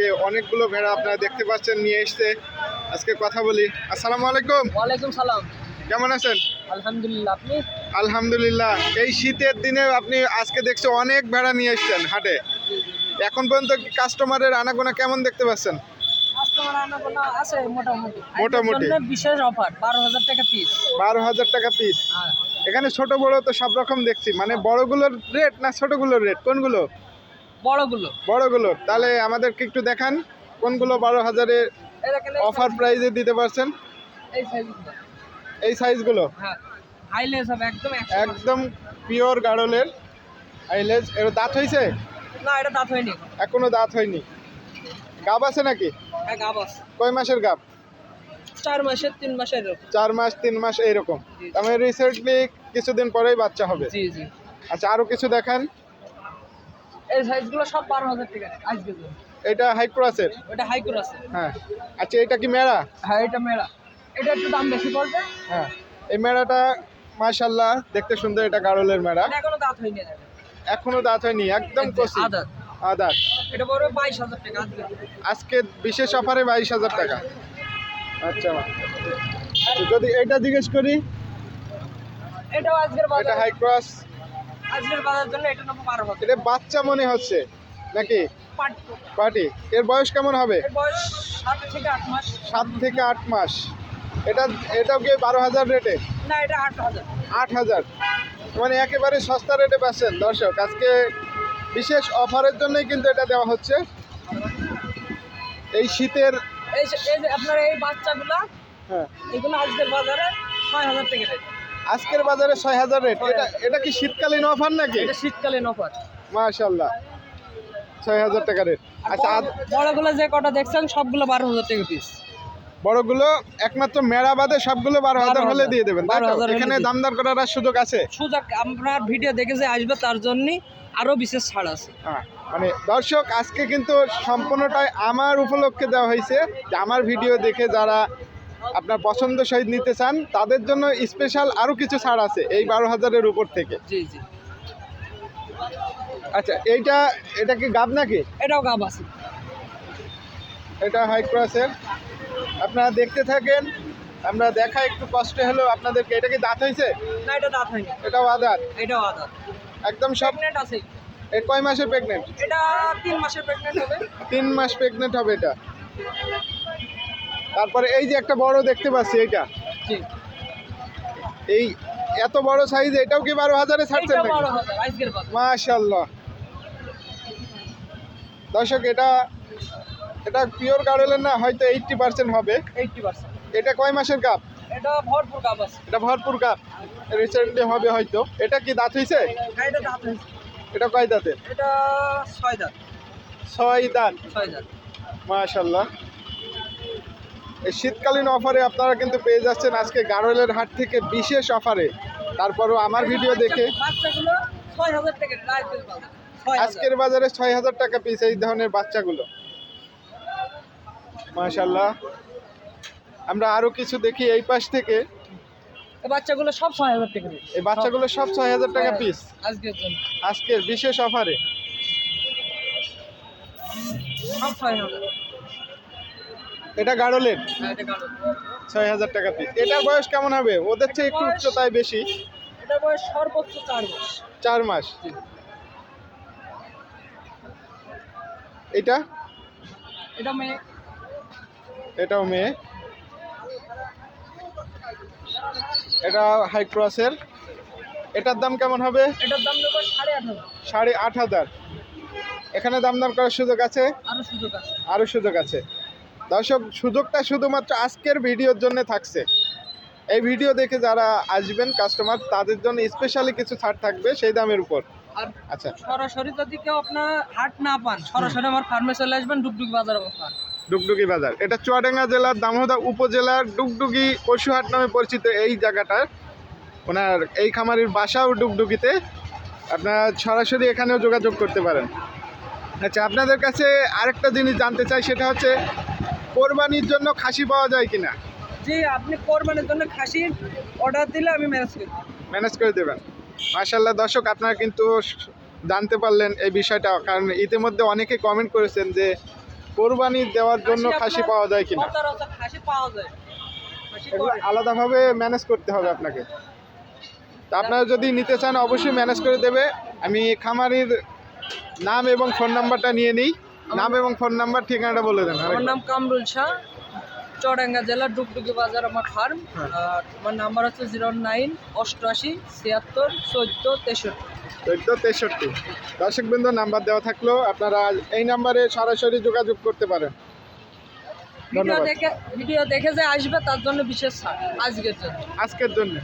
হাটে অনেকগুলো ভেড়া আপনারা দেখতে পাচ্ছেন নিয়ে এসছে। আজকে কথা বলি। আসসালামু আলাইকুম। ওয়ালাইকুম সালাম। কেমন আছেন? আলহামদুলিল্লাহ আপনি? আলহামদুলিল্লাহ। এই শীতের দিনে আপনি আজকে দেখছি অনেক ভেড়া নিয়ে এসছেন হাটে। এখন পর্যন্ত কাস্টমারের আনাগোনা কেমন দেখতে পাচ্ছেন? মোটামুটি। মোটামুটি। আজকের জন্য বিশেষ অফার বারো হাজার টাকা পিস বারো হাজার টাকা পিস হ্যাঁ। এখানে ছোট বড় তো সব রকম দেখছি। মানে বড়গুলোর রেট না ছোটগুলোর রেট কোনগুলো? বড়গুলো। বড়গুলোর তাহলে আমাদেরকে একটু দেখান কোনগুলো বারো হাজারে অফার প্রাইজে দিতে পারছেন? এই সাইজগুলো এই সাইজগুলো হ্যাঁ হাইলেস হবে একদম একদম পিওর গাড়লের আইলেজ এর দাঁত হয়েছে না এটা দাঁত হয়নি এখনও। দাঁত হয়নি। গাব আছে নাকি? হ্যাঁ গাব আছে। কয় মাসের গাব? চার মাসের তিন মাসের এরকম। চার মাস তিন মাস এইরকম আমি রিসেন্টলি কিছুদিন পরেই বাচ্চা হবে। জি জি। আচ্ছা আরও কিছু দেখান। এই সাইজগুলো সব বারো হাজার টাকা আজকে এটা হাই ক্রসের ওটা হাইকুর আছে হ্যাঁ। আচ্ছা এটা কি মেড়া? হ্যাঁ এটা মেলা এটা একটু দাম বেশি পড়বে। হ্যাঁ। এই মেড়াটা মাশাল্লাহ দেখতে সুন্দর এটা গাড়লের মেড়া। এখনও দাঁত হয়নি এটা। এখনও দাঁত হয়নি একদম কচি। আদার। আদার। এটা পড়বে বাইশ হাজার টাকা আজকে। বিশেষ অফারে বাইশ হাজার টাকা। আচ্ছা যদি এটা জিজ্ঞেস করি এটাও আজকের এটা হাই ক্রস আজকের বাজার জন্য এটা নেব বারো হাজার এটা বাচ্চা মনে হচ্ছে নাকি? পাট পার্টি। এর বয়স কেমন হবে? বয়স সাত থেকে আট মাস। এটা এটাও কি বারো হাজার রেটে? না এটা আট হাজার। আট হাজার। মানে একেবারে সস্তা রেটে পাচ্ছেন দর্শক। আজকে বিশেষ অফারের জন্যই কিন্তু এটা দেওয়া হচ্ছে। এই শীতের আপনার এই বাচ্চাগুলা হ্যাঁ। এগুলো আজকের বাজারে ছয় হাজার টাকা রেট। আজকের বাজারে ছয় হাজার রেট এটা এটা কি শীতকালীন অফার নাকি? এটা শীতকালীন অফার মাশাল্লাহ ছয় হাজার টাকা রেট আচ্ছা বড়গুলো যে কটা দেখছেন সবগুলো বারো হাজার টাকা পিস বড়গুলো একমাত্র মেড়া বাদে সবগুলো বারো হাজার হলে দিয়ে দেবেন তাই তো? 12,000 হলে এখানে দামদার করার সুযোগ আছে? সুযোগ আপনার ভিডিও দেখে যে আসবে তার জন্যই আরও বিশেষ ছাড় আছে। হ্যাঁ, মানে দর্শক আজকে কিন্তু সম্পূর্ণটাই আমার উপলক্ষে দেওয়া হয়েছে যে আমার ভিডিও দেখে যারা আপনার পছন্দ সহিত নিতে চান তাদের জন্য স্পেশাল আরও কিছু ছাড় আছে এই বারো হাজারের উপর থেকে। জি জি। আচ্ছা এইটা এটা কি গাব নাকি? এটাও গাব আছে। এটা হাই ক্রসের আপনারা দেখতে থাকেন আমরা দেখা একটু কষ্ট হলেও আপনাদেরকে এটা কি দাঁত হয়েছে? না এটা দাঁত হয়নি। এটাও আদার? এটাও আদার। একদম সব প্রেগনেন্ট আছে। এ কয় মাসের প্রেগনেন্ট এটা তিন মাসের প্রেগনেন্ট হবে। তিন মাস প্রেগনেন্ট হবে এটা। তারপরে এই যে একটা বড় দেখতে পাচ্ছি এটা এই এত বড় সাইজ এটাও কি বারো হাজারে ছাড়ছেন বাজার মাশাল্লাহ দর্শক এটা এটা পিওর গাড়লের না হয়তো এইটটি পার্সেন্ট হবে। এটা কয় মাসের কাপ এটা ভরপুর গাব আছে। এটা ভরপুর কাপ রিসেন্টলি হবে হয়তো। এটা কি দাঁত হয়েছে হ্যাঁ এটা দাঁত হয়েছে এটা কয় দাঁতের? এটা ছয় দাঁত। ছয় দাঁত। ছয় দাঁত। মাশাল্লাহ এই শীতকালীন অফারে আপনারা কিন্তু পেয়ে যাচ্ছেন আজকে গাড়লের হাট থেকে বিশেষ অফারে। তারপরও আমার ভিডিও দেখে আজকের বাজার ছয় হাজার। আজকের বাজারে ছয় হাজার টাকা পিস এই ধরনের বাচ্চাগুলো। মাশাল্লাহ আমরা আরও কিছু দেখি এই পাশ থেকে। বাচ্চাগুলো সব ছয় হাজার টাকা এই বাচ্চাগুলো সব ছয় হাজার টাকা পিস আজকের জন্য। আজকের বিশেষ অফারে। সব ছয় হাজার। এটা গাড়লের হ্যাঁ। ছয় হাজার টাকা পিস এটার বয়স কেমন হবে? ওদের চেয়ে একটু উচ্চতায় বেশি? এটা বয়স সর্বোচ্চ চার মাস। চার মাস। এটা? এটা মেয়ে। এটাও মেয়ে। এটা হাই ক্রসের এটার দাম কেমন হবে? এটার দাম দেবো সাড়ে আট হাজার। সাড়ে আট হাজার। এখানে দাম দাম করার সুযোগ আছে? আরও সুযোগ আছে। আরও সুযোগ আছে। দর্শক সুযোগটা শুধুমাত্র আজকের ভিডিওর জন্য থাকছে। এই ভিডিও দেখে যারা আসবেন কাস্টমার তাদের জন্য স্পেশালি কিছু ছাড় থাকবে সেই দামের উপর। আচ্ছা। সরাসরি যদি কেউ আপনার হাট না পান সরাসরি আমার ফার্মে চলে আসবেন ডুগডুগ বাজার অবস্থান। ডুগডুগি বাজার। এটা চুয়াডাঙ্গা জেলার দামোদা উপজেলার ডুগডুগি পশুহাট নামে পরিচিত এই জায়গাটার। ওনার এই খামারের বাসাও ডুগডুগিতে আপনারা সরাসরি এখানেও যোগাযোগ করতে পারেন। আচ্ছা আপনাদের কাছে আরেকটা জিনিস জানতে চাই সেটা হচ্ছে কোরবানির জন্য খাসি পাওয়া যায় কিনা? জি আপনি কোরবানির জন্য খাসি অর্ডার দিলে আমি ম্যানেজ করি ম্যানেজ করে দেবেন। মার্শাল্লাহ দর্শক আপনারা কিন্তু জানতে পারলেন এই বিষয়টা কারণ ইতিমধ্যে অনেকে কমেন্ট করেছেন যে কোরবানি দেওয়ার জন্য খাসি পাওয়া যায় কিনা। খাসি পাওয়া যায়। আলাদাভাবে ম্যানেজ করতে হবে আপনাকে। তা আপনারা যদি নিতে চান অবশ্যই ম্যানেজ করে দেবে। আমি খামারির নাম এবং ফোন নাম্বারটা নিয়ে নিই। নাম এবং ফোন নাম্বার ঠিকানাটা বলে দেন আমার নাম কামরুল শাহ চৌডাঙ্গা জেলা ডুগডুগি বাজার আমার ফার্ম হ্যাঁ। আর আমার নাম্বার হচ্ছে জিরো নাইন অষ্টআশি ছিয়াত্তর চোদ্দ তেষট্টি। চোদ্দ তেষট্টি। দর্শকবৃন্দ নাম্বার দেওয়া থাকল আপনারা এই নাম্বারে সরাসরি যোগাযোগ করতে পারেন। ভিডিও দেখে ভিডিও দেখে যে আসবে তার জন্য বিশেষ ছাড়। আজকের জন্য। আজকের জন্য।